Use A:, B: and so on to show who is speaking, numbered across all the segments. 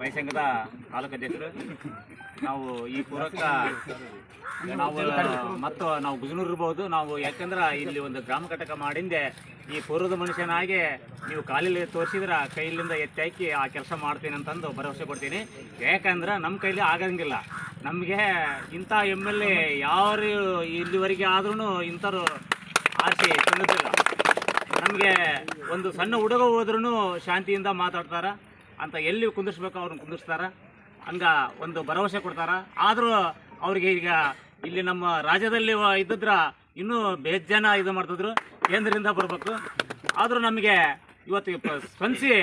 A: ರೈತ ಸಂಘದ ತಾಲೂಕು ಅಧ್ಯಕ್ಷರು. ನಾವು ಈ ಪೂರಕ ನಾವು ಮತ್ತು ನಾವು ಗುಜನೂರು ಇರ್ಬೋದು. ನಾವು ಯಾಕಂದ್ರೆ ಇಲ್ಲಿ ಒಂದು ಗ್ರಾಮ ಘಟಕ ಮಾಡಿಂದೆ ಈ ಪೂರ್ವದ ಮನುಷ್ಯನಾಗೆ ನೀವು ಕಾಲಲ್ಲಿ ತೋರಿಸಿದ್ರೆ ಕೈಲಿಂದ ಎತ್ತಿ ಹಾಕಿ ಆ ಕೆಲಸ ಮಾಡ್ತೀನಿ ಅಂತಂದು ಭರವಸೆ ಕೊಡ್ತೀನಿ. ಯಾಕಂದ್ರೆ ನಮ್ಮ ಕೈಲಿ ಆಗಂಗಿಲ್ಲ. ನಮಗೆ ಇಂಥ ಎಂ ಎಲ್ ಎ ಯಾರು ಇಲ್ಲಿವರೆಗೆ ಆದ್ರೂ ಇಂಥವ್ರು ಆಸೆ ತಂದಿಲ್ಲ ನಮಗೆ ಒಂದು ಸಣ್ಣ ಹುಡುಗ ಹೋದ್ರೂ ಶಾಂತಿಯಿಂದ ಮಾತಾಡ್ತಾರ. ಅಂತ ಎಲ್ಲಿ ಕುಂದಿರ್ಸ್ಬೇಕು ಅವ್ರನ್ನ ಕುಂದಿರ್ಸ್ತಾರ? ಹಂಗ ಒಂದು ಭರವಸೆ ಕೊಡ್ತಾರ. ಆದರೂ ಅವ್ರಿಗೆ ಈಗ ಇಲ್ಲಿ ನಮ್ಮ ರಾಜ್ಯದಲ್ಲಿ ಇದ್ದಿದ್ರೆ ಇನ್ನೂ ಬೇಜಾನ ಜನ ಇದು ಮಾಡ್ತಿದ್ರು, ಕೇಂದ್ರದಿಂದ ಬರಬೇಕು. ಆದರೂ ನಮಗೆ ಇವತ್ತು ಸ್ಪಂದಿಸಿ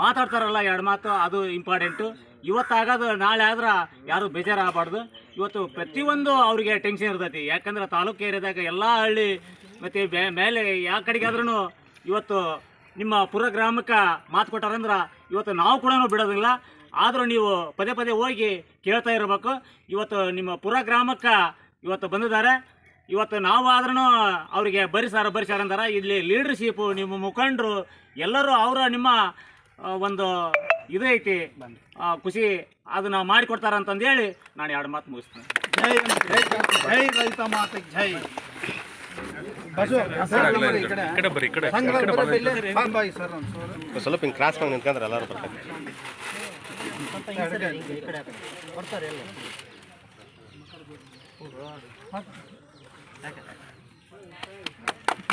A: ಮಾತಾಡ್ತಾರಲ್ಲ ಎರಡು ಮಾತು, ಅದು ಇಂಪಾರ್ಟೆಂಟು ಇವತ್ತಾಗೋದು, ನಾಳೆ ಆದ್ರೆ ಯಾರು ಬೇಜಾರಾಗಬಾರ್ದು. ಇವತ್ತು ಪ್ರತಿಯೊಂದು ಅವರಿಗೆ ಟೆನ್ಷನ್ ಇರ್ತೈತಿ. ಯಾಕಂದ್ರೆ ತಾಲೂಕು ಏರಿಯಾದಾಗ ಎಲ್ಲ ಹಳ್ಳಿ ಮತ್ತು ಮೇಲೆ ಯಾವ ಕಡೆಗಾದ್ರೂ ಇವತ್ತು ನಿಮ್ಮ ಪುರ ಗ್ರಾಮಕ್ಕೆ ಮಾತು ಕೊಟ್ಟಾರಂದ್ರೆ ಇವತ್ತು ನಾವು ಕೂಡ ಬಿಡೋದಿಲ್ಲ. ಆದರೂ ನೀವು ಪದೇ ಪದೇ ಹೋಗಿ ಕೇಳ್ತಾ ಇರಬೇಕು. ಇವತ್ತು ನಿಮ್ಮ ಪುರ ಗ್ರಾಮಕ್ಕೆ ಇವತ್ತು ಬಂದಿದ್ದಾರೆ. ಇವತ್ತು ನಾವು ಆದ್ರೂ ಅವರಿಗೆ ಬರಿ ಸಾರ, ಬರಿ ಇಲ್ಲಿ ಲೀಡರ್ಶಿಪ್ಪು ನಿಮ್ಮ ಮುಖಂಡರು ಎಲ್ಲರೂ ಅವರ ನಿಮ್ಮ ಒಂದು ಇದು ಐತಿ. ಖುಷಿ ಅದನ್ನು ಮಾಡಿಕೊಡ್ತಾರ ಅಂತಂದೇಳಿ ನಾನು ಎರಡು ಮಾತು ಮುಗಿಸ್ತೀನಿ.
B: ಜೈ ಜೈ, ರೈತ ಮಾತೆ, ಜೈ.
C: ಸ್ವಲ್ಪ ಹಿಂಗೆ ಕ್ರಾಸ್ ಮಾಡಿ ನಿಂತ್ಕೊಂಡ್ರೆ ಎಲ್ಲರೂ ಬರ್ತಾರೆ.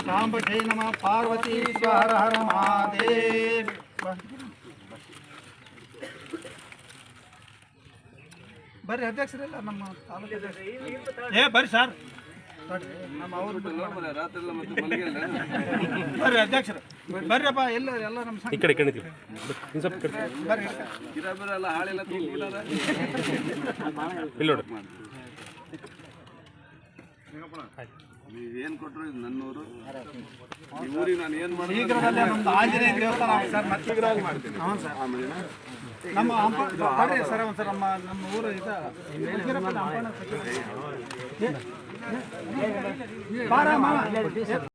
B: ಸಾಂಬ ನಮ ಪಾರ್ವತಿ ಹರ ಹರ ಮಹಾದೇವ್. ಬರ್ರಿ ಅಧ್ಯಕ್ಷರಲ್ಲ ನಮ್ಮ ತಾಲೂಕು ಏ ಬರ್ರಿ ಸರ್. ಬರ್ರಿ ಅಧ್ಯಕ್ಷರು ಬರ್ರಪ್ಪ ಎಲ್ಲ ಎಲ್ಲ ನಮ್ಮ
C: ಈ ಕಡೆ ಕಣಿತೀವಿ ಸ್ವಲ್ಪ ಕಡೆ
B: ಬರ್ರಿ
C: ಏನು ನೋಡ್ರಿ
D: ನೀವೇನ್ ಕೊಟ್ರು ಇದು ನನ್ನೂರು ಈ ಊರಿಗೆ ನಾನು ಏನ್ ಮಾಡಿ
B: ಶೀಘ್ರದಲ್ಲೇ ನಮ್ದು ಆಂಜನೇಯ ದೇವಸ್ಥಾನ ಸರ್ ಮತ್ತೆ ಹ್ಞೂ ಸರ್ ನಮ್ಮ ಸರ್ ಒಂದು ಸರ್ ನಮ್ಮ ನಮ್ಮ ಊರು ಇದು बारह मामा